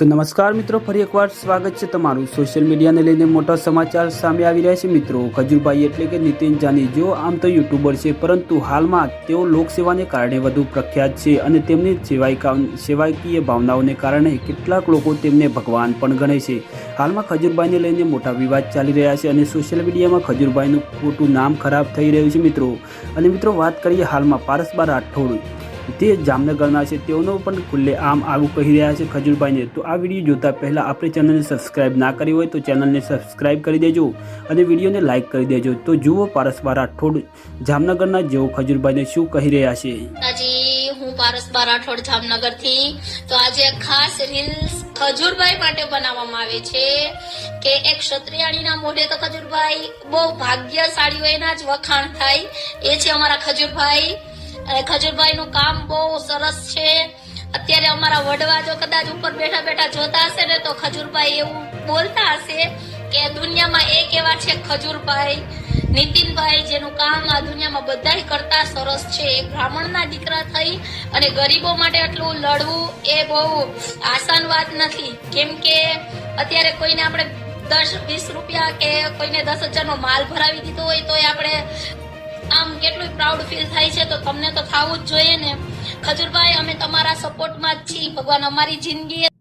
તો નમસ્કાર મિત્રો, ફરી એકવાર સ્વાગત છે તમારું. સોશિયલ મીડિયાને લઈને મોટા સમાચાર સામે આવી રહ્યા છે મિત્રો. ખજુરભાઈ એટલે કે નીતિન જાની જેઓ આમ તો યુટ્યુબર છે, પરંતુ હાલમાં તેઓ લોકસેવાને કારણે વધુ પ્રખ્યાત છે અને તેમની સેવાયકા સેવાકીય ભાવનાઓને કારણે કેટલાક લોકો તેમને ભગવાન પણ ગણે છે. હાલમાં ખજૂરભાઈને લઈને મોટા વિવાદ ચાલી રહ્યા છે અને સોશિયલ મીડિયામાં ખજૂરભાઈનું ખોટું નામ ખરાબ થઈ રહ્યું છે મિત્રો. અને મિત્રો, વાત કરીએ હાલમાં પારસબા રાઠોડ તે જામનગરના છે. તેઓનો પણ ખુલ્લે આમ આવું કહી રહ્યા છે ખજૂરભાઈને. તો આ વીડિયો જોતા પહેલાં આપણે ચેનલને સબસ્ક્રાઇબ ના કરી હોય તો ચેનલને સબસ્ક્રાઇબ કરી દેજો અને વિડીયોને લાઇક કરી દેજો. તો જુઓ પારસબા રાઠોડ જામનગરના જેઓ ખજૂરભાઈને શું કહી રહ્યા છે. હું પારસબા રાઠોડ જામનગરથી. તો આજે ખાસ રીલ્સ ખજુરભાઈ માટે બનાવવામાં આવે છે કે એક ક્ષત્રિયાણીના મોઢે તો ખજૂરભાઈ બહુ ભાગ્યશાળી હોય એના જ વખાણ થાય. એ છે અમારા ખજૂરભાઈ. ખજૂરભાઈનું કામ બહુ સરસ છે. અત્યારે અમારા વડવા જો કદાચ ઉપર બેઠા બેઠા જોતા હશે ને તો ખજૂરભાઈ એવું બોલતા હશે કે દુનિયામાં એક એવા છે ખજૂરભાઈ, નીતિનભાઈ, જેનું કામ આ દુનિયામાં બધાય કરતા સરસ છે. એ બ્રાહ્મણના દીકરા થઈ અને ગરીબો માટે આટલું લડવું એ બહુ આસાન વાત નથી. કેમ કે અત્યારે કોઈને આપણે દસ, વીસ રૂપિયા કે કોઈને દસ હજારનો માલ ભરાવી દીધો હોય તો એ આપણે આમ કેટલું પ્રાઉડ ફીલ થાય છે, તો તમને તો થવું જ જોઈએ ને. ખજુરભાઈ, અમે તમારા સપોર્ટમાં જ છીએ. ભગવાન અમારી જિંદગી